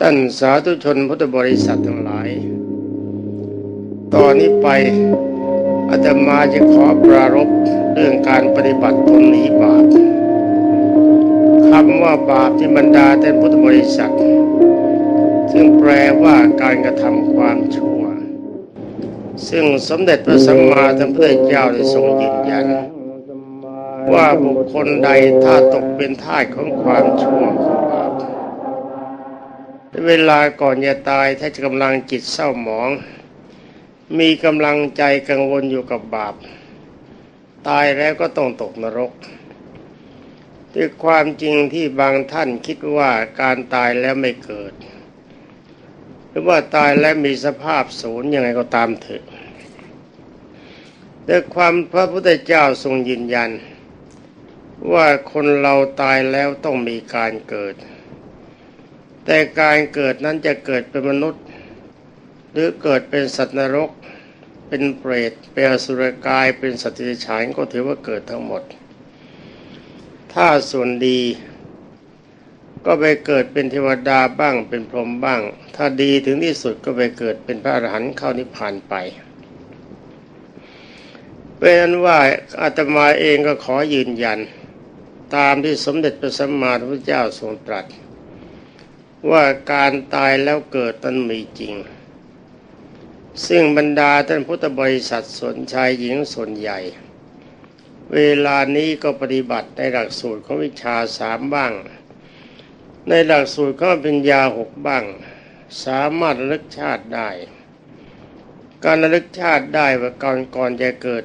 ท่านสาธุชนพุทธบริษัททั้งหลาย ตอนนี้ไปอาตมาจะขอปรารบเรื่องการปฏิบัติตนหนีบาปคำว่าบาปที่บรรดาท่านพุทธบริษัท ซึ่งแปลว่าการกระทำความชั่ว ซึ่งสมเด็จพระสัมมาสัมพุทธเจ้าได้ทรงยืนยัน ว่าบุคคลใดถ้าตกเป็นท่าของความชั่ว เวลาก่อนจะตายถ้าจะกำลังจิตเศร้าหมอง มีกำลังใจกังวลอยู่กับบาป ตายแล้วก็ต้องตกนรกด้วยความจริงที่บางท่านคิดว่าการตายแล้วไม่เกิด หรือว่าตายแล้วมีสภาพศูนย์ยังไงก็ตามเถอะแต่ความพระพุทธเจ้าทรงยืนยัน ว่าคนเราตายแล้วต้องมีการเกิด แต่การเกิดนั้นจะเกิดเป็นมนุษย์ หรือเกิดเป็นสัตว์นรก เป็นเปรตเป็นอสุรกายเป็นสัตว์เดรัจฉานก็ถือว่าเกิดทั้งหมด ถ้าส่วนดี ก็ไปเกิดเป็นเทวดาบ้างเป็นพรหมบ้าง ถ้าดีถึงที่สุดก็ไปเกิดเป็นพระอรหันต์เข้านิพพานไปเป็นนั้นว่าอาตมาเองก็ขอยืนยัน ตามที่สมเด็จพระสัมมาสัมพุทธเจ้าทรงตรัส ว่าการตายแล้วเกิดนั้นมีจริง ซึ่งบรรดาท่านพุทธบริษัทส่วนชายหญิงส่วนใหญ่ เวลานี้ก็ปฏิบัติในหลักสูตรของวิชาสามบ้าง ในหลักสูตรก็เป็นยาหกบ้าง สามารถระลึกชาติได้ การระลึกชาติได้ว่าก่อนก่อนจะเกิด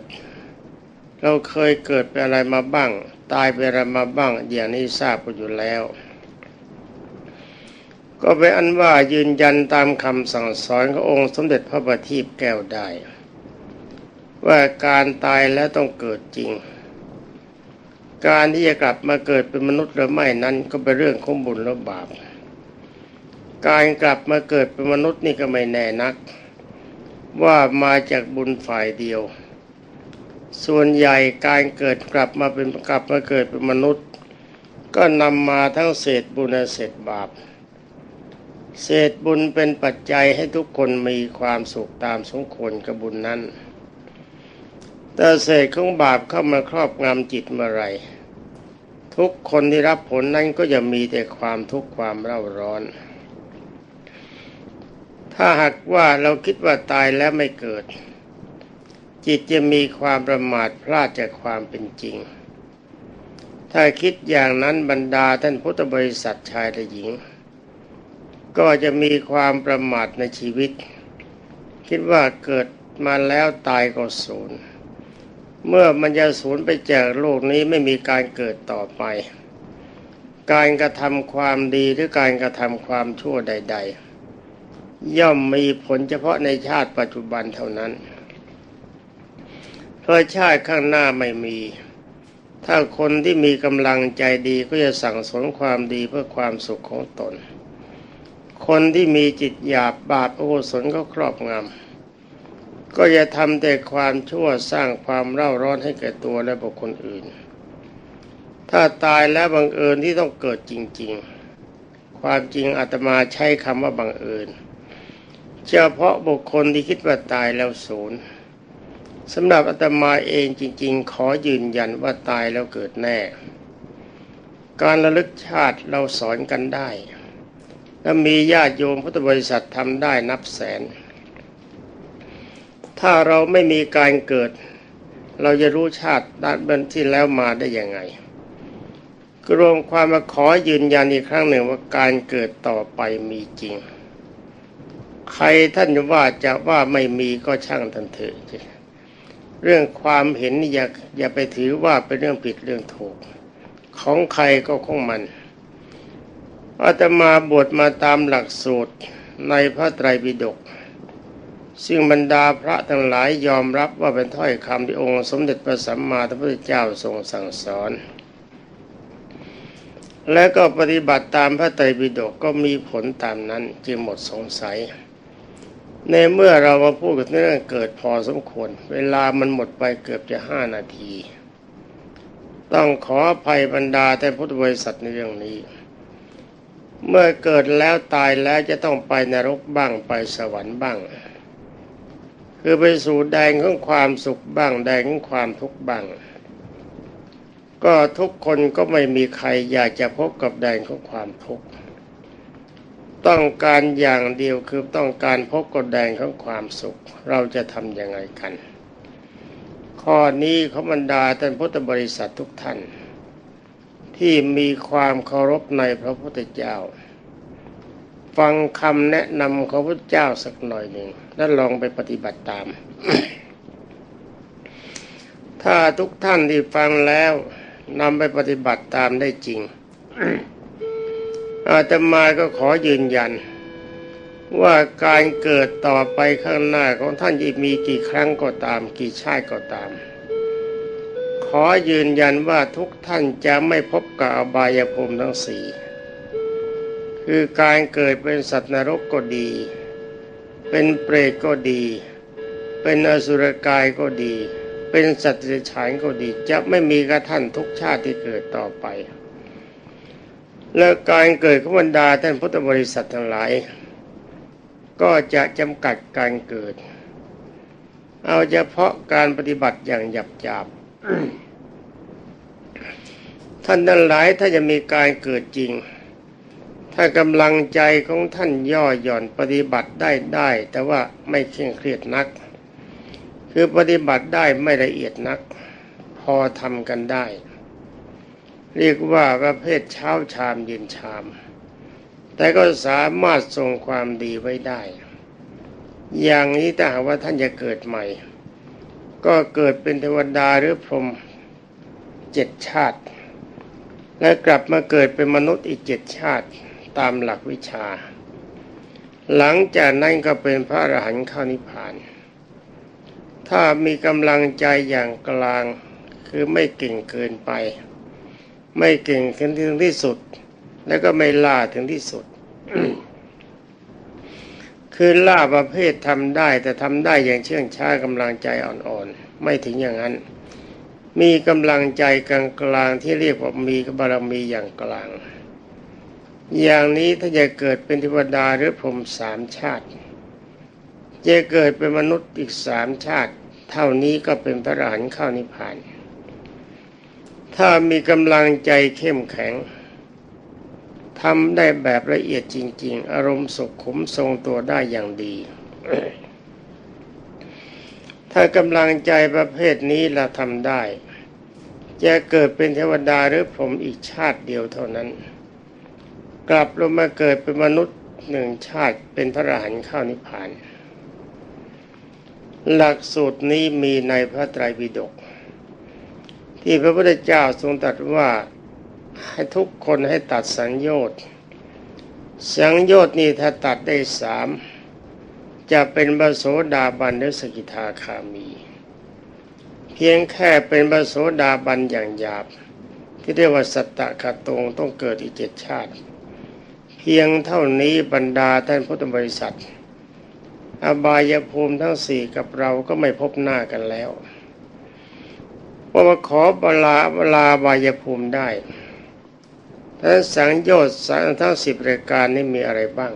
เราเคยเกิดเป็นอะไรมาบ้าง ตายเป็นอะไรมาบ้างอย่างนี้ทราบกันอยู่แล้ว ก็เป็นอันว่ายืนยันตามคำสั่งสอนขององค์สมเด็จพระบัณฑิตแก้วได้ ว่าการตายแล้วต้องเกิดจริง การที่จะกลับมาเกิดเป็นมนุษย์หรือไม่นั้นก็เป็นเรื่องของบุญและบาป การกลับมาเกิดเป็นมนุษย์นี่ก็ไม่แน่นัก ว่ามาจากบุญฝ่ายเดียว ส่วนใหญ่การเกิดกลับมาเป็นกลับมาเกิดเป็นมนุษย์ ก็นำมาทั้งเศษบุญและเศษบาป เศษบุญเป็นปัจจัยให้ทุกคนมีความสุขตามสมควรกับบุญนั้น แต่เศษของบาปเข้ามาครอบงำจิตเมื่อไรทุกคนที่รับผลนั้นก็จะมีแต่ความทุกข์ความเร่าร้อน ถ้าหากว่าเราคิดว่าตายแล้วไม่เกิด จิตจะมีความประมาทพลาดจากความเป็นจริง ถ้าคิดอย่างนั้นบรรดาท่านพุทธบริษัทชายและหญิง ก็จะมีความประมาทในชีวิต คิดว่าเกิดมาแล้วตายก็ศูนย์เมื่อมันจะสูญไปจากโลกนี้ไม่มีการเกิดต่อไป การกระทำความดีหรือการกระทำความชั่วใด ๆ ย่อมมีผลเฉพาะในชาติปัจจุบันเท่านั้นเพราะชาติข้างหน้าไม่มี ถ้าคนที่มีกำลังใจดีก็จะสั่งสมความดีเพื่อความสุขของตน คนที่มีจิตหยาบบาปโอสนก็ครอบงำก็จะทำแต่ความชั่วสร้างความเร่าร้อนให้แก่ตัวและบุคคลอื่น ถ้าตายแล้วบังเอิญที่ต้องเกิดจริง ๆ ความจริงอาตมาใช้คำว่าบังเอิญเฉพาะบุคคลที่คิดว่าตายแล้วศูนย์สำหรับอาตมาเองจริง ๆ ขอยืนยันว่าตายแล้วเกิดแน่ การระลึกชาติเราสอนกันได้ และมีญาติโยมพุทธบริษัททำได้นับแสน ถ้าเราไม่มีการเกิด เราจะรู้ชาติด้านบื้องที่แล้วมาได้ยังไงกรวมความมาขอยืนยันอีกครั้งหนึ่งว่าการเกิดต่อไปมีจริง ใครท่านว่าจะว่าไม่มีก็ช่างทันเถอะเรื่องความเห็นอย่าอย่าไปถือว่าเป็นเรื่องผิดเรื่องถูก ของใครก็ของมัน อาตมาบวชมาตามหลักสูตรในพระไตรปิฎกซึ่งบรรดาพระทั้งหลายยอมรับว่าเป็นถ้อยคำที่องค์สมเด็จพระสัมมาสัมพุทธเจ้าทรงสั่งสอน และก็ปฏิบัติตามพระไตรปิฎกก็มีผลตามนั้นจึงหมดสงสัย ในเมื่อเรามาพูดกันเรื่องเกิดพอสมควร เวลามันหมดไปเกือบจะห้านาที ต้องขออภัยบรรดาแต่พุทธบริษัทในเรื่องนี้ เมื่อเกิดแล้วตายแล้วจะต้องไปนรกบ้างไปสวรรค์บ้าง คือไปสู่แดงของความสุขบ้างแดงของความทุกข์บ้าง ก็ทุกคนก็ไม่มีใครอยากจะพบกับแดงของความทุกข์ต้องการอย่างเดียวคือต้องการพบกับแดงของความสุข เราจะทำยังไงกัน ข้อนี้เขาบรรดาท่านพุทธบริษัททุกท่าน ที่มีความเคารพในพระพุทธเจ้า ฟังคำแนะนำของพระเจ้าสักหน่อยหนึ่ง แล้วลองไปปฏิบัติตาม ถ้าทุกท่านที่ฟังแล้วนำไปปฏิบัติตามได้จริง อาตมาก็ขอยืนยัน ว่าการเกิดต่อไปข้างหน้าของท่านจะมีกี่ครั้งก็ตาม กี่ชาติก็ตาม ขอยืนยันว่าทุกท่านจะไม่พบกับอบายภูมิทั้งสี่คือการเกิดเป็นสัตว์นรกก็ดี เป็นเปรตก็ดี เป็นอสุรกายก็ดี เป็นสัตว์เดรัจฉานก็ดี จะไม่มีกระท่านทุกชาติที่เกิดต่อไป และการเกิดของบรรดาท่านพุทธบริษัททั้งหลาย ก็จะจำกัดการเกิด เอาเฉพาะการปฏิบัติอย่างหยับหยาบ ท่านทั้งหลายถ้าจะมีการเกิดจริง ถ้ากำลังใจของท่านย่อหย่อนปฏิบัติได้ได้ แต่ว่าไม่เคร่งเครียดนัก คือปฏิบัติได้ไม่ละเอียดนัก พอทำกันได้ เรียกว่าประเภทเช้าชามเย็นชาม แต่ก็สามารถทรงความดีไว้ได้ อย่างนี้ถ้าหากว่าท่านจะเกิดใหม่ ก็เกิดเป็นเทวดาหรือพรหมเจ็ดชาติ และกลับมาเกิดเป็นมนุษย์อีกเจ็ดชาติตามหลักวิชา หลังจากนั้นก็เป็นพระอรหันต์เข้านิพพาน ถ้ามีกำลังใจอย่างกลางคือไม่เก่งเกินไป ไม่เก่งถึงที่สุด แล้วก็ไม่ล่าถึงที่สุด คือล่าประเภททำได้แต่ทำได้อย่างเชื่องช้ากำลังใจอ่อนๆ ไม่ถึงอย่างนั้น มีกำลังใจกลางๆที่เรียกว่ามีบารมีอย่างกลาง อย่างนี้ถ้าจะเกิดเป็นเทวดาหรือพรหมสามชาติ จะเกิดเป็นมนุษย์อีกสามชาติ เท่านี้ก็เป็นพระอรหันต์เข้านิพพาน ถ้ามีกำลังใจเข้มแข็ง ทำได้แบบละเอียดจริง ๆ อารมณ์สุขุมทรงตัวได้อย่างดี ถ้ากำลังใจประเภทนี้เราทำได้ จะเกิดเป็นเทวดาหรือผมอีกชาติเดียวเท่านั้น กลับลงมาเกิดเป็นมนุษย์หนึ่งชาติเป็นพระอรหันต์เข้านิพพาน หลักสูตรนี้มีในพระไตรปิฎกที่พระพุทธเจ้าทรงตรัสว่า ให้ทุกคนให้ตัดสังโยชน์สังโยชน์นี่ถ้าตัดได้สามจะเป็นบโสดาบันหรือสกิทาคามี เพียงแค่เป็นบโสดาบันอย่างหยาบ ที่เรียกว่าสัตตะกตงต้องเกิดอีกเจ็ดชาติ เพียงเท่านี้บรรดาท่านพุทธบริษัท อบายภูมิทั้งสี่กับเราก็ไม่พบหน้ากันแล้วว่ามาขอบลาบลาบายภูมิได้ ทั้งสังโยชน์ทั้งสิบรายการนี้มีอะไรบ้าง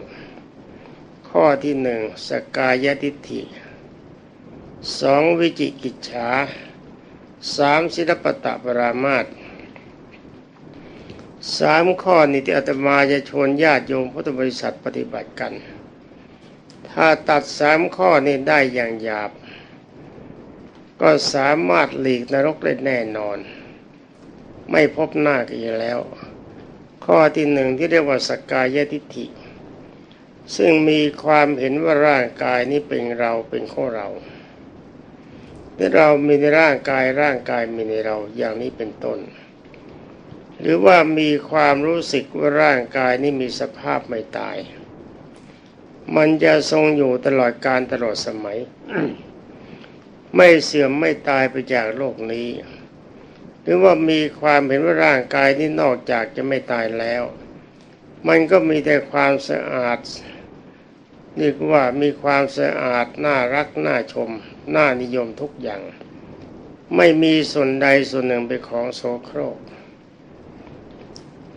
ข้อที่หนึ่งสกายทิฏฐิสองวิจิกิจฉาสามศิลปตะปรามาตสามข้อนี้ที่อาตมาจะชวนญาติโยมพุทธบริษัทปฏิบัติกัน ถ้าตัดสามข้อนี้ได้อย่างหยาบ ก็สามารถหลีกนรกได้แน่นอน ไม่พบหน้ากันอีกแล้ว ข้อที่หนึ่งที่เรียกว่าสกกายทิฏฐิ ซึ่งมีความเห็นว่าร่างกายนี้เป็นเราเป็นของเราที่เรามีในร่างกายร่างกายมีในเราอย่างนี้เป็นต้น หรือว่ามีความรู้สึกว่าร่างกายนี้มีสภาพไม่ตาย มันจะทรงอยู่ตลอดการตลอดสมัย ไม่เสื่อมไม่ตายไปจากโลกนี้ หรือว่ามีความเห็นว่าร่างกายนี้นอกจากจะไม่ตายแล้ว มันก็มีแต่ความสะอาดนี่ว่ามีความสะอาดน่ารักน่าชม น่านิยมทุกอย่าง ไม่มีส่วนใดส่วนหนึ่งเป็นของโสโครก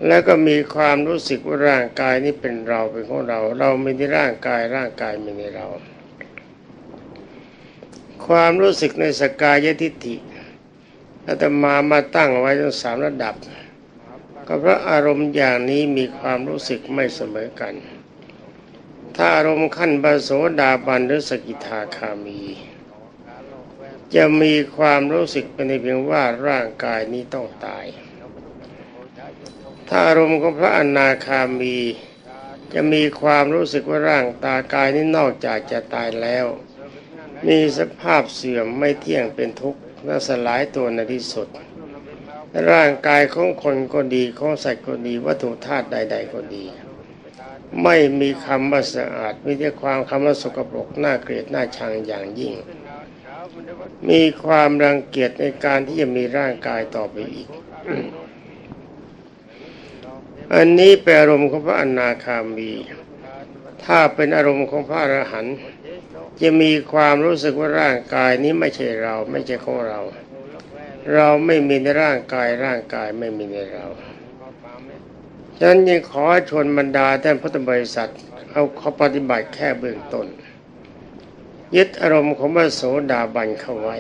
แล้วก็มีความรู้สึกว่าร่างกายนี้เป็นเราเป็นของเรา เราไม่ในร่างกายร่างกายไม่ในเรา ความรู้สึกในสกายทิฏฐิ อาตมามาตั้งไว้ทั้งสามระดับ ก็เพราะอารมณ์อย่างนี้มีความรู้สึกไม่เสมอกัน ถ้าอารมณ์ขั้นบาโสดาบันหรือสกิทาคามี จะมีความรู้สึกเป็นเพียงว่าร่างกายนี้ต้องตาย ถ้าอารมณ์ของพระอนาคามีจะมีความรู้สึกว่าร่างตากายนี้นอกจากจะตายแล้ว มีสภาพเสื่อมไม่เที่ยงเป็นทุกข์ และสลายตัวในที่สุด ร่างกายของคนก็ดีของสัตว์ก็ดีวัตถุธาตุใด ๆ ก็ดี ไม่มีคำว่าสะอาดมีแต่ความคำว่าสกปรกน่าเกลียดน่าชังอย่างยิ่ง มีความรังเกียจในการที่จะมีร่างกายต่อไปอีกอันนี้เป็นอารมณ์ของพระอนาคามี ถ้าเป็นอารมณ์ของพระอรหันต์ จะมีความรู้สึกว่าร่างกายนี้ไม่ใช่เรา ไม่ใช่ของเรา เราไม่มีในร่างกายร่างกายไม่มีในเราฉะนั้นยังขอชวนบรรดาท่านพุทธบริษัท เอาเขาปฏิบัติแค่เบื้องต้น ยึดอารมณ์ของพระโสดาบันเข้าไว้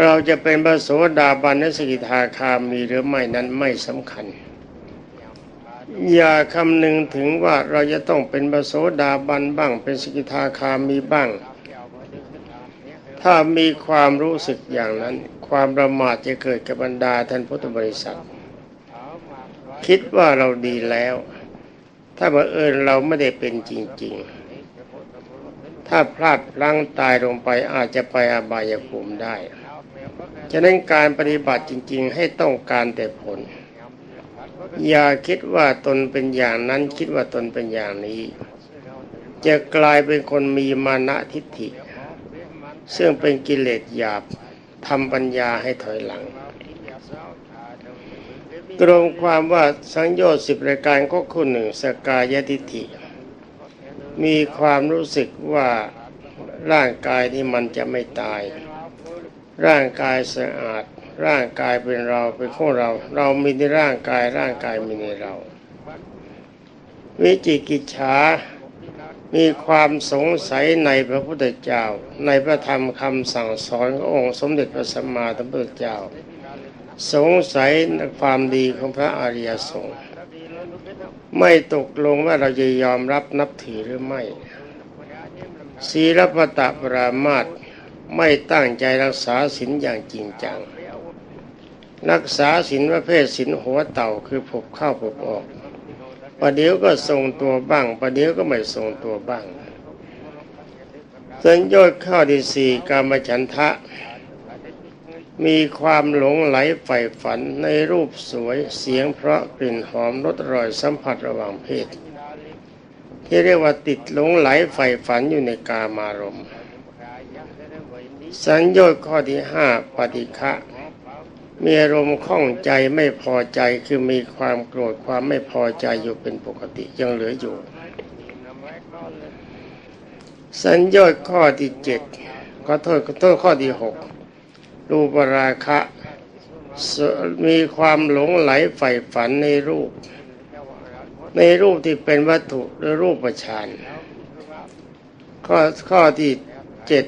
เราจะเป็นพระโสดาบันนสกิทาคามีหรือไม่นั้นไม่สำคัญ อย่าคำนึงถึงว่าเราจะต้องเป็นพระโสดาบันบ้าง เป็นสกิทาคามีบ้าง ถ้ามีความรู้สึกอย่างนั้น ความประมาทจะเกิดกับบรรดาท่านพุทธบริษัท คิดว่าเราดีแล้ว ถ้าบังเอิญเราไม่ได้เป็นจริง ๆ ถ้าพลาดพลั้งตายลงไปอาจจะไปอาบายภูมิได้ ฉะนั้นการปฏิบัติจริง ๆ ให้ต้องการแต่ผล อย่าคิดว่าตนเป็นอย่างนั้นคิดว่าตนเป็นอย่างนี้ จะกลายเป็นคนมีมานะทิฏฐิ ซึ่งเป็นกิเลสหยาบทำปัญญาให้ถอยหลังตรงความว่าสังโยชน์สิบรายการก็คู่หนึ่งสกายทิฏฐิ มีความรู้สึกว่าร่างกายที่มันจะไม่ตาย ร่างกายสะอาด ร่างกายเป็นเราเป็นของเรา เรามีในร่างกายร่างกายมีในเรา วิจิกิจฉามีความสงสัยในพระพุทธเจ้า ในพระธรรมคำสั่งสอนขององค์สมเด็จพระสัมมาสัมพุทธเจ้า สงสัยในความดีของพระอริยสงฆ์ไม่ตกลงว่าเราจะยอมรับนับถือหรือไม่ศีลปตะปรามาตไม่ตั้งใจรักษาศีลอย่างจริงจัง รักษาศีลประเภทศีลหัวเต่าคือผบเข้าผบออกประเดี๋ยวก็ทรงตัวบ้างประเดี๋ยวก็ไม่ทรงตัวบ้างสัญญาข้อที่สี่การมฉันทะ มีความหลงไหลใฝ่ฝันในรูปสวยเสียงเพราะกลิ่นหอมรสอร่อยสัมผัสระหว่างเพศ ที่เรียกว่าติดหลงไหลใฝ่ฝันอยู่ในกามารมณ์สัญญาข้อที่ห้าปฏิฆะ มีอารมณ์ข้องใจไม่พอใจคือมีความโกรธความไม่พอใจอยู่เป็นปกติยังเหลืออยู่ สัญญาข้อที่เจ็ดขอโทษขอโทษข้อที่หกรูปราคะ มีความหลงไหลใฝ่ฝันในรูป ในรูปที่เป็นวัตถุหรือรูปฌานข้อข้อที่เจ็ด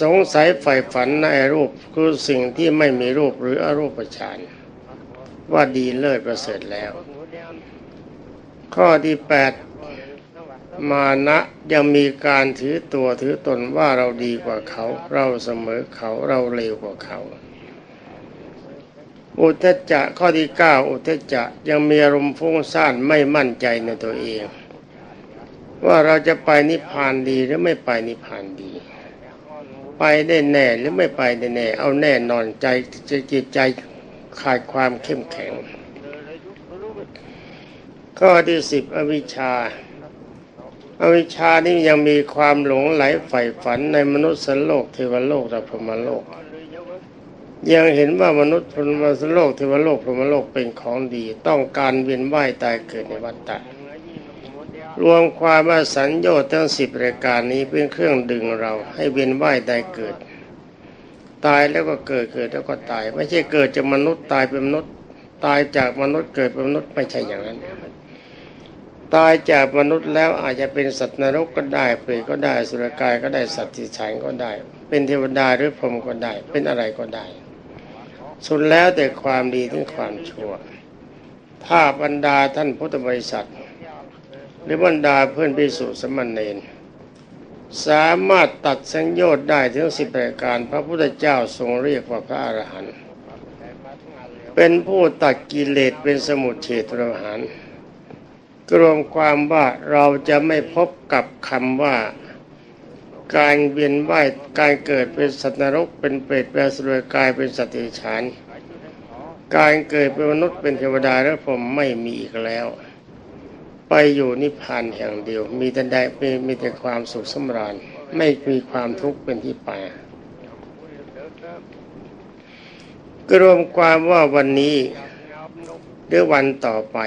สงสัยใฝ่ฝันในรูปคือสิ่งที่ไม่มีรูปหรืออรูปฌานว่าดีเลิศประเสริฐแล้ว ข้อที่แปดมานะยังมีการถือตัวถือตนว่าเราดีกว่าเขา เราเสมอเขาเราเร็วกว่าเขา อุทจจะข้อที่เก้าอุทจจะยังมีอารมณ์ฟุ้งซ่านไม่มั่นใจในตัวเอง ว่าเราจะไปนิพพานดีหรือไม่ไปนิพพานดี ไปได้แน่หรือไม่ไปได้แน่ เอาแน่นอนใจจะจิตใจขาดความเข้มแข็ง ข้อที่สิบอวิชชาอวิชชานี่ยังมีความหลงไหลใฝ่ฝันในมนุษย์สโลกเทวโลกและพรหมโลก ยังเห็นว่ามนุษย์พรหมโลกเทวโลกพรหมโลกเป็นของดี ต้องการเวียนว่ายตายเกิดในวัฏฏะ รวมความว่าสัญญาทั้งสิบรายการนี้เป็นเครื่องดึงเราให้เวียนว่ายตายเกิด ตายแล้วก็เกิดเกิดแล้วก็ตาย ไม่ใช่เกิดจากมนุษย์ตายเป็นมนุษย์ตายจากมนุษย์เกิดเป็นมนุษย์ไม่ใช่อย่างนั้น ตายจากมนุษย์แล้วอาจจะเป็นสัตว์นรกก็ได้เปรตก็ได้สุรกายก็ได้สัตว์ที่ฉันก็ได้ เป็นเทวดาหรือพรหมก็ได้ เป็นอะไรก็ได้ สุดแล้วแต่ความดีถึงความชั่ว ถ้าบรรดาท่านพุทธบริษัท หรือบรรดาเพื่อนพิสุสมณเณรสามารถตัดสัญญชน์ได้ถึงสิบประการ พระพุทธเจ้าทรงเรียกว่าพระอรหันต์เป็นผู้ตัดกิเลสเป็นสมุทเฉทประหารกรวมความว่าเราจะไม่พบกับคำว่าการเวียนว่ายการเกิดเป็นสัตว์นรกเป็นเปรตเป็นสุรกายเป็นสัตว์เดรัจฉานการเกิดเป็นมนุษย์เป็นเทวดาและผมไม่มีอีกแล้ว ไปอยู่นิพพานแห่งเดียว มีแต่ได้มีแต่ความสุขสำราญ ไม่มีความทุกข์เป็นที่ไปกรวมความว่าวันนี้หรือวันต่อไป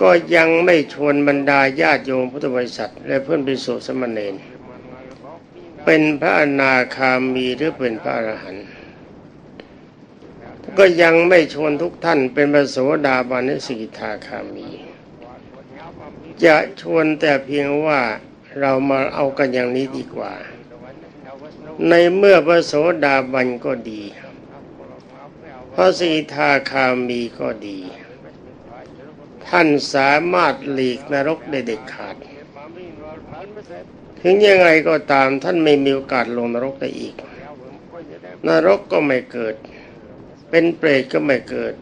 ก็ยังไม่ชวนบรรดาญาติโยมพุทธบริษัท และเพื่อนภิกษุสมณเณรเป็นพระอนาคามีหรือเป็นพระอรหันต์ก็ยังไม่ชวนทุกท่านเป็นพระโสดาบันหรือสกิทาคามี จะชวนแต่เพียงว่าเรามาเอากันอย่างนี้ดีกว่า ในเมื่อพระโสดาบันก็ดี พระสีทาคามีก็ดี ท่านสามารถหลีกนรกได้เด็ดขาด ถึงยังไงก็ตามท่านไม่มีโอกาสลงนรกได้อีก นรกก็ไม่เกิด เป็นเปรตก็ไม่เกิด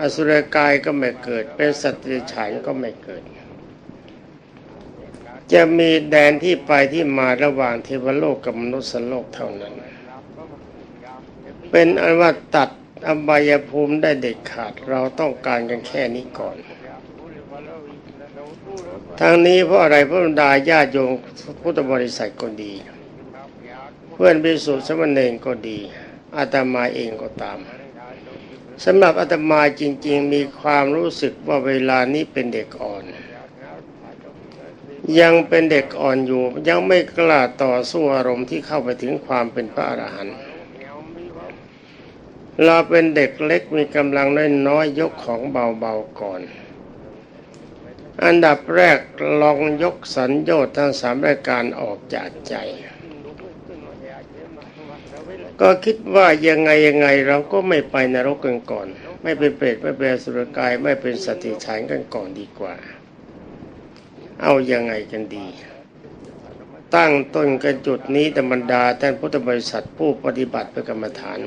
อสุรกายก็ไม่เกิด เป็นสัตว์เดรัจฉานก็ไม่เกิด จะมีแดนที่ไปที่มาระหว่างเทวโลกกับมนุษย์โลกเท่านั้น เป็นอันว่าตัดอบายภูมิได้เด็ดขาดเราต้องการกันแค่นี้ก่อน ทางนี้เพราะอะไรเพราะบรรดาญาโยมพุทธบริษัทก็ดี เพื่อนพิสุทธิสมณเณรก็ดีอาตมาเองก็ตามสำหรับอาตมาจริง ๆ มีความรู้สึกว่าเวลานี้เป็นเด็กอ่อน ยังเป็นเด็กอ่อนอยู่ ยังไม่กล้าต่อสู้อารมณ์ที่เข้าไปถึงความเป็นพระอรหันต์เราเป็นเด็กเล็กมีกำลังน้อยๆยกของเบาๆก่อน อันดับแรกลองยกสัญญชน์ทั้งสามรายการออกจากใจ ก็คิดว่ายังไงยังไงเราก็ไม่ไปนรกกันก่อน ไม่เป็นเปรตไม่เป็นสุรกายไม่เป็นสติฉานกันก่อนดีกว่า เอายังไงกันดี ตั้งต้นกันจุดนี้ธรรมดาท่านพุทธบริษัทผู้ปฏิบัติเพื่อกรรมฐาน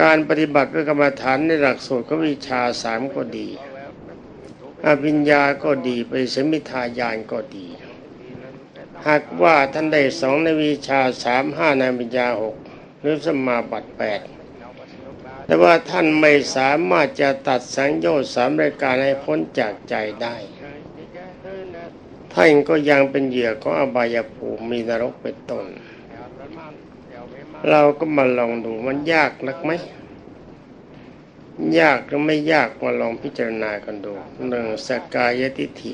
การปฏิบัติเพื่อกรรมฐานในหลักสูตรก็วิชาสามก็ดีอภิญญาก็ดีไปสมิทายานก็ดี หากว่าท่านได้สองในวิชาสามห้าในอภิญญาหกหรือสมมาบัติแปดแต่ว่าท่านไม่สามารถจะตัดสังโยชน์สามรายการให้พ้นจากใจได้ ท่านก็ยังเป็นเหยื่อของอบายภูมิมีนรกเป็นต้น เราก็มาลองดูมันยากนักไหม ยากหรือไม่ยากมาลองพิจารณากันดูหนึ่งสกายทิฏฐิ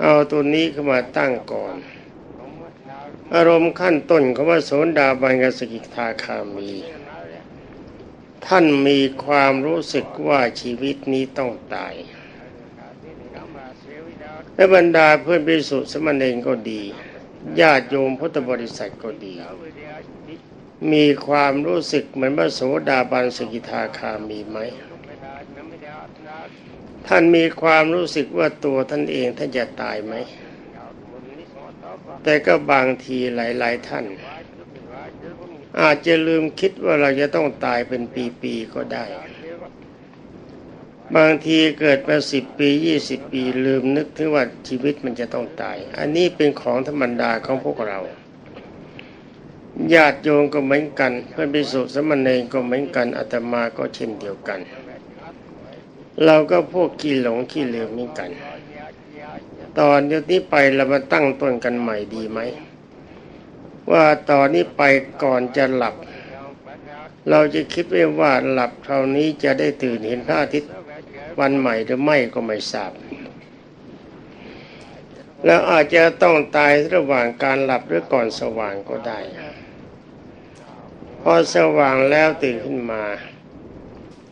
เอาตัวนี้เข้ามาตั้งก่อน อารมณ์ขั้นต้นของว่าโสดาบันกสกิทาคามี ท่านมีความรู้สึกว่าชีวิตนี้ต้องตาย และบรรดาเพื่อนพิสุสมณเณรก็ดี ญาติโยมพุทธบริษัทก็ดี มีความรู้สึกเหมือนพระโสดาบันสกิทาคามีไหม ท่านมีความรู้สึกว่าตัวท่านเองท่านจะตายไหม แต่ก็บางทีหลายๆท่าน อาจจะลืมคิดว่าเราจะต้องตายเป็นปีๆก็ได้ บางทีเกิดมาสิบปียี่สิบปีลืมนึกถึงว่าชีวิตมันจะต้องตาย อันนี้เป็นของธรรมดาของพวกเรา ญาติโยมก็เหมือนกัน เพื่อนพิสุสมณเณรก็เหมือนกันอาตมาก็เช่นเดียวกัน เราก็พวกขี้หลงขี้ลืมเหมือนกัน ตอนนี้ไปเรามาตั้งต้นกันใหม่ดีไหม ว่าตอนนี้ไปก่อนจะหลับ เราจะคิดไว้ว่าหลับคราวนี้จะได้ตื่นเห็นพระอาทิตย์ วันใหม่หรือไม่ก็ไม่ทราบ แล้วอาจจะต้องตายระหว่างการหลับหรือก่อนสว่างก็ได้ พอสว่างแล้วตื่นขึ้นมา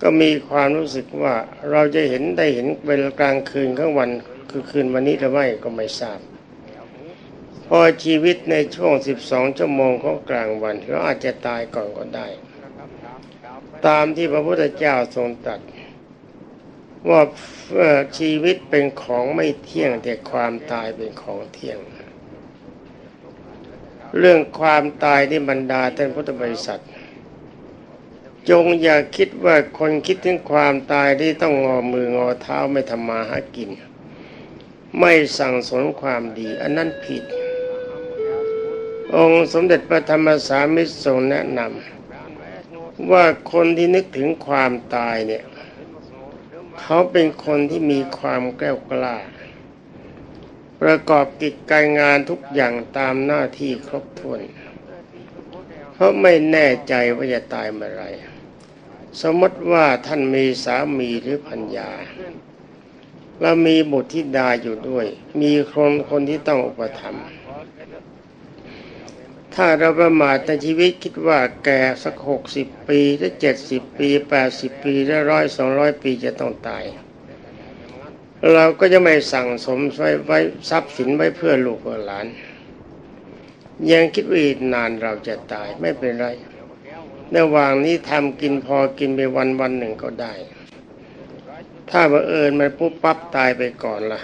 ก็มีความรู้สึกว่าเราจะเห็นได้เห็นเวลากลางคืนข้างวันคือคืนวันนี้หรือไม่ก็ไม่ทราบพอชีวิตในช่วง 12 ชั่วโมงของกลางวันเราอาจจะตายก่อนก็ได้ ตามที่พระพุทธเจ้าทรงตรัส ว่าชีวิตเป็นของไม่เที่ยงแต่ความตายเป็นของเที่ยง เรื่องความตายที่บรรดาท่านพุทธบริษัท จงอย่าคิดว่าคนคิดถึงความตายที่ต้องงอมืองอเท้าไม่ทำมาหากิน ไม่สั่งสมความดี อันนั้นผิด องค์สมเด็จพระธรรมสามิตรทรงแนะนำว่าคนที่นึกถึงความตายเนี่ย เขาเป็นคนที่มีความแกล้วกล้า ประกอบกิจการงานทุกอย่างตามหน้าที่ครบถ้วนเพราะไม่แน่ใจว่าจะตายเมื่อไรสมมติว่าท่านมีสามีหรือพัญญา แล้วมีบุตรธิดาอยู่ด้วย มีคนคนที่ต้องอุปถัมภ์ ถ้าเราประมาทในชีวิตคิดว่าแก่สักหกสิบปีหรือเจ็ดสิบปีแปดสิบปีหรือร้อยสองร้อยปีจะต้องตาย เราก็จะไม่สั่งสมไว้ไว้ทรัพย์สินไว้เพื่อลูกเพื่อหลาน ยังคิดว่าอีกนานเราจะตายไม่เป็นไรระหว่างนี้ทำกินพอกินไปวันวันหนึ่งก็ได้ ถ้าบังเอิญมันปุ๊บปั๊บตายไปก่อนล่ะ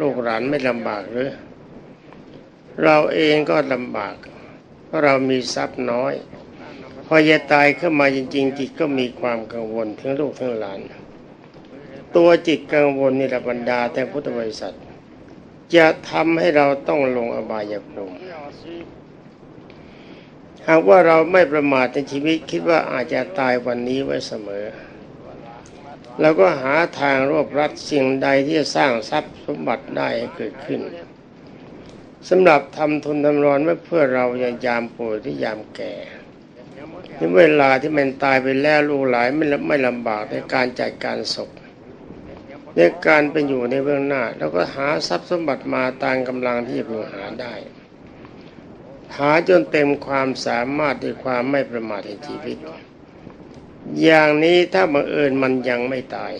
ลูกหลานไม่ลำบากหรือ เราเองก็ลำบาก เรามีทรัพย์น้อย พอจะตายขึ้นมาจริง ๆ จิตก็มีความกังวลถึงลูกทั้งหลาน ตัวจิตกังวลนี่แหละบรรดาแต่พุทธบริษัท จะทำให้เราต้องลงอบายภูมิหากว่าเราไม่ประมาทในชีวิตคิดว่าอาจจะตายวันนี้ไว้เสมอเราก็หาทางรวบรัดสิ่งใดที่จะสร้างทรัพย์สมบัติได้ให้เกิดขึ้น สำหรับทำทุนทำรอนไว้เพื่อเรายายามป่วยหรือยามแก่ในเวลาที่มันตายไปแล้วลูกหลานไม่ลำไม่ลำบากในการจัดการศพในการเป็นอยู่ในเบื้องหน้า แล้วก็หาทรัพย์สมบัติมาตามกำลังที่จะพึงหาได้ หาจนเต็มความสามารถด้วยความไม่ประมาทในชีวิต อย่างนี้ถ้าบังเอิญมันยังไม่ตาย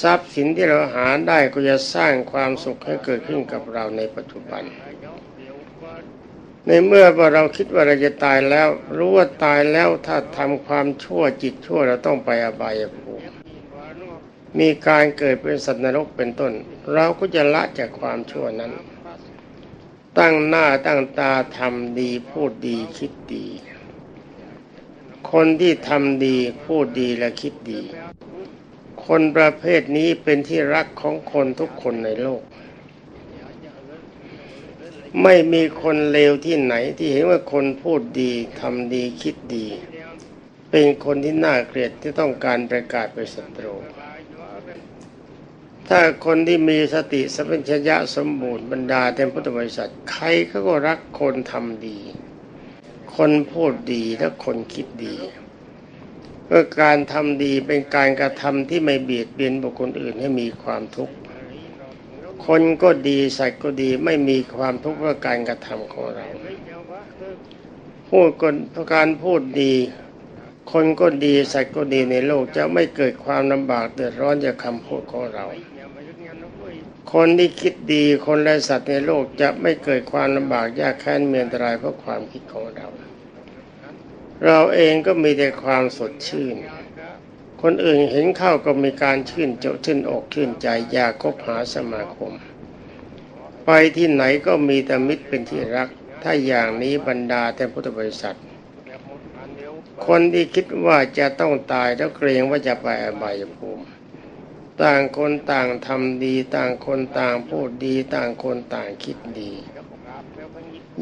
ทรัพย์สินที่เราหาได้ก็จะสร้างความสุขให้เกิดขึ้นกับเราในปัจจุบัน ในเมื่อว่าเราคิดว่าเราจะตายแล้ว รู้ว่าตายแล้วถ้าทำความชั่วจิตชั่วเราต้องไปอบายภูมิมีการเกิดเป็นสัตว์นรกเป็นต้น เราก็จะละจากความชั่วนั้น ตั้งหน้าตั้งตาทำดีพูดดีคิดดี คนที่ทำดีพูดดีและคิดดี คนประเภทนี้เป็นที่รักของคนทุกคนในโลก ไม่มีคนเลวที่ไหนที่เห็นว่าคนพูดดีทำดีคิดดี เป็นคนที่น่าเกลียดที่ต้องการประกาศเป็นศัตรูถ้าคนที่มีสติสัมปชัญญะสมบูรณ์บรรดาเต็มพุทธบริษัทใครเขาก็รักคนทำดี คนพูดดีและคนคิดดี เพื่อการทำดีเป็นการกระทำที่ไม่เบียดเบียนบุคคลอื่นให้มีความทุกข์ คนก็ดีสัตว์ก็ดีไม่มีความทุกข์เพราะการกระทำของเรา พูดคนพการพูดดี คนก็ดีสัตว์ก็ดีในโลกจะไม่เกิดความลำบากเดือดร้อนจากคำพูดของเรา คนที่คิดดีคนและสัตว์ในโลกจะไม่เกิดความลำบากยากแค้นเมียนตรายเพราะความคิดของเรา เราเองก็มีแต่ความสดชื่น คนอื่นเห็นเข้าก็มีการชื่นเจ้าชื่นอกชื่นใจอยากคบหาสมาคม ไปที่ไหนก็มีแต่มิตรเป็นที่รัก ถ้าอย่างนี้บรรดาแต่พุทธบริษัท คนที่คิดว่าจะต้องตายแล้วเกรงว่าจะไปอบายภูมิ ต่างคนต่างทำดี ต่างคนต่างพูดดี ต่างคนต่างคิดดี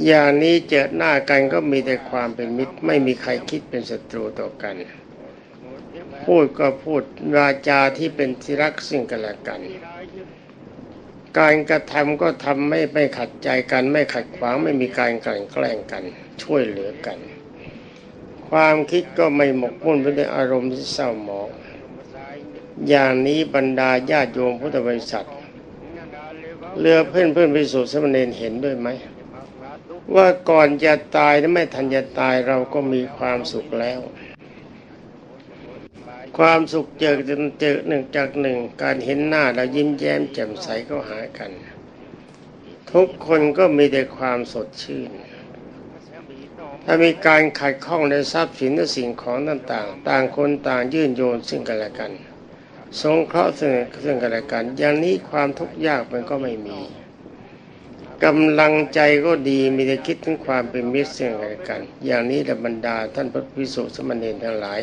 อย่างนี้เจอหน้ากันก็มีแต่ความเป็นมิตร ไม่มีใครคิดเป็นศัตรูต่อกัน พูดก็พูดวาจาที่เป็นที่รักซึ่งกันและกัน การกระทำก็ทำไม่ไม่ขัดใจกัน ไม่ขัดขวางไม่มีการกลั่นแกล้งกัน ช่วยเหลือกัน ความคิดก็ไม่หมกมุ่นไปในอารมณ์ที่เศร้าหมองอย่างนี้บรรดาญาติโยมพุทธบริษัทเรือเพื่อนเพื่อนไปสู่สมณเณรเห็นด้วยไหม ว่าก่อนจะตายและไม่ทันจะตายเราก็มีความสุขแล้ว ความสุขเจอจนเจอหนึ่งจากหนึ่ง การเห็นหน้าแล้วยิ้มแย้มแจ่มใสก็หากัน ทุกคนก็มีแต่ความสดชื่น ถ้ามีการขัดข้องในทรัพย์สินและสิ่งของต่างๆ ต่างคนต่างยื่นโยนซึ่งกันและกัน สงเคราะห์ซึ่งกันและกัน อย่างนี้ความทุกข์ยากมันก็ไม่มี กำลังใจก็ดีมีแต่คิดถึงความเป็นมิตรซึ่งกันและกัน อย่างนี้แหละบรรดาท่านพระพิสุสมณีทั้งหลาย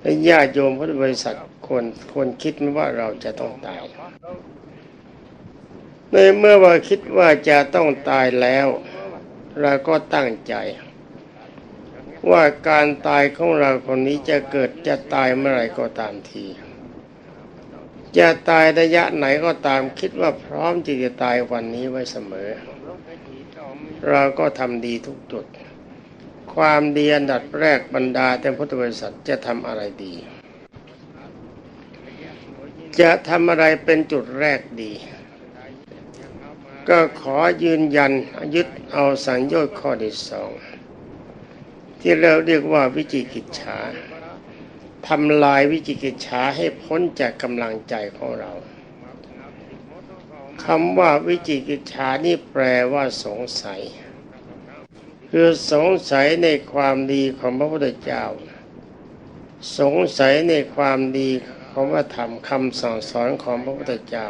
และญาติโยมพุทธบริษัทควรควรคิดไหมว่าเราจะต้องตาย ในเมื่อว่าคิดว่าจะต้องตายแล้ว เราก็ตั้งใจ ว่าการตายของเราคนนี้จะเกิดจะตายเมื่อไหร่ก็ตามที จะตายระยะไหนก็ตามคิดว่าพร้อมที่จะตายวันนี้ไว้เสมอ เราก็ทำดีทุกจุด ความดีอันดับแรกบรรดาแต่พุทธบริษัทจะทำอะไรดี จะทำอะไรเป็นจุดแรกดี ก็ขอยืนยันยึดเอาสัญญาข้อที่สอง ที่เราเรียกว่าวิจิกิจฉา ทำลายวิจิกิจฉาให้พ้นจากกำลังใจของเราคำว่าวิจิกิจฉานี่แปลว่าสงสัย คือสงสัยในความดีของพระพุทธเจ้า สงสัยในความดีของพระธรรมคำสั่งสอนของพระพุทธเจ้า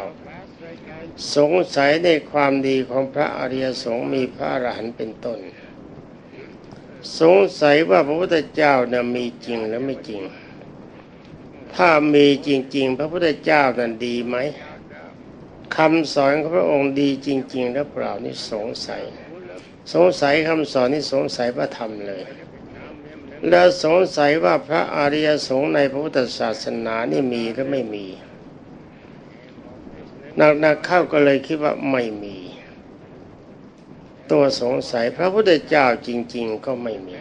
สงสัยในความดีของพระอริยสงฆ์มีพระอรหันต์เป็นต้น สงสัยว่าพระพุทธเจ้านะมีจริงหรือไม่จริง ถ้ามีจริง ๆ พระพุทธเจ้านั้นดีไหมคำสอนของพระองค์ดีจริง ๆ หรือเปล่านี่สงสัย สงสัยคำสอนนี่สงสัยพระธรรมเลย แล้วสงสัยว่าพระอริยสงฆ์ในพระพุทธศาสนานี่มีหรือไม่มีหนักๆเข้าก็เลยคิดว่าไม่มี ตัวสงสัยพระพุทธเจ้าจริง ๆ ก็ไม่มี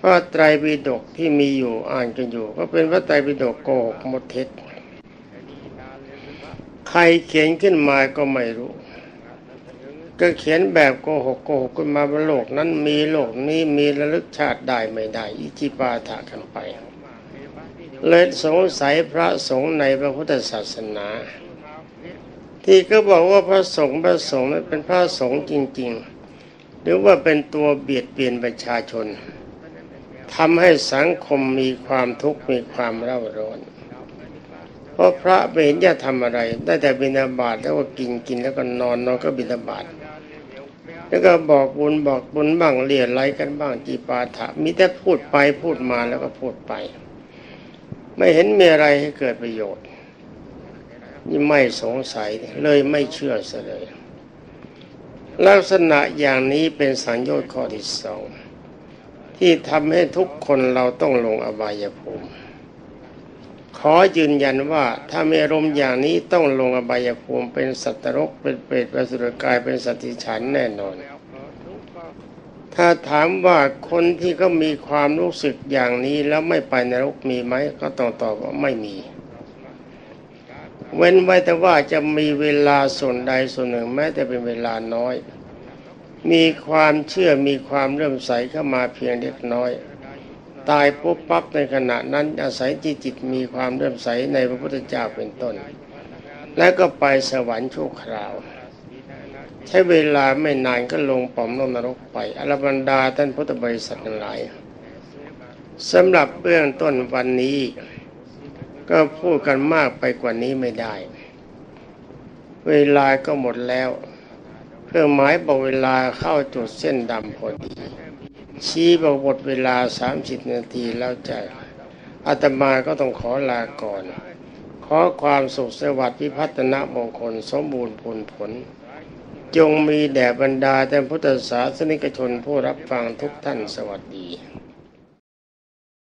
พราะไตรปิฎกที่มีอยู่อ่านกันอยู่ ก็เป็นพระไตรปิฎกโกหกหมดเท็จใครเขียนขึ้นมาก็ไม่รู้ ก็เขียนแบบโกหกโกหกขึ้นมาว่าโลกนั้นมีโลกนี้มีระลึกชาติได้ไม่ได้ อิจิปาถะกันไป เลยสงสัยพระสงฆ์ในพระพุทธศาสนา ที่ก็บอกว่าพระสงฆ์พระสงฆ์นั้นเป็นพระสงฆ์จริง ๆ หรือว่าเป็นตัวเบียดเบียนประชาชน ทำให้สังคมมีความทุกข์มีความเร่าร้อน เพราะพระไม่เห็นจะทำอะไร ได้แต่บิณฑบาตแล้วก็กินกินแล้วก็นอนนอนก็บิณฑบาตแล้วก็บอกบุญบอกบุญบ้างเรียไรกันบ้างจีปาถะมีแต่พูดไปพูดมาแล้วก็พูดไป ไม่เห็นมีอะไรให้เกิดประโยชน์นี่ไม่สงสัยเลยไม่เชื่อเสยเลย ลักษณะอย่างนี้เป็นสัญญาณข้อที่สอง ที่ทำให้ทุกคนเราต้องลงอบายภูมิ ขอยืนยันว่าถ้ามีอารมณ์อย่างนี้ต้องลงอบายภูมิ เป็นสัตว์นรกเป็นเปรตเป็นสุรกายเป็นสัตว์ที่ฉันแน่นอน ถ้าถามว่าคนที่ก็มีความรู้สึกอย่างนี้แล้วไม่ไปนรกมีไหมก็ต้องตอบว่าไม่มี เว้นไว้แต่ว่าจะมีเวลาส่วนใดส่วนหนึ่งแม้แต่เป็นเวลาน้อย มีความเชื่อมีความเริ่มใสเข้ามาเพียงเล็กน้อย ตายปุ๊บปั๊บในขณะนั้นอาศัยจิตจิตมีความเริ่มใสในพระพุทธเจ้าเป็นต้น แล้วก็ไปสวรรค์ชั่วคราว ใช้เวลาไม่นานก็ลงป่อมลงนรกไปอรบรรดาท่านพุทธบริษัททั้งหลายสำหรับเบื้องต้นวันนี้ ก็พูดกันมากไปกว่านี้ไม่ได้ เวลาก็หมดแล้ว เครื่องหมายบอกเวลาเข้าจุดเส้นดำพอดี ชี้บอกหมดเวลา30นาทีแล้วจะอาตมาก็ต้องขอลาก่อน ขอความสุขสวัสดิ์พิพัฒนมงคลสมบูรณ์ผลผล จงมีแด่บรรดาแต่พุทธศาสนิกชนผู้รับฟังทุกท่านสวัสดี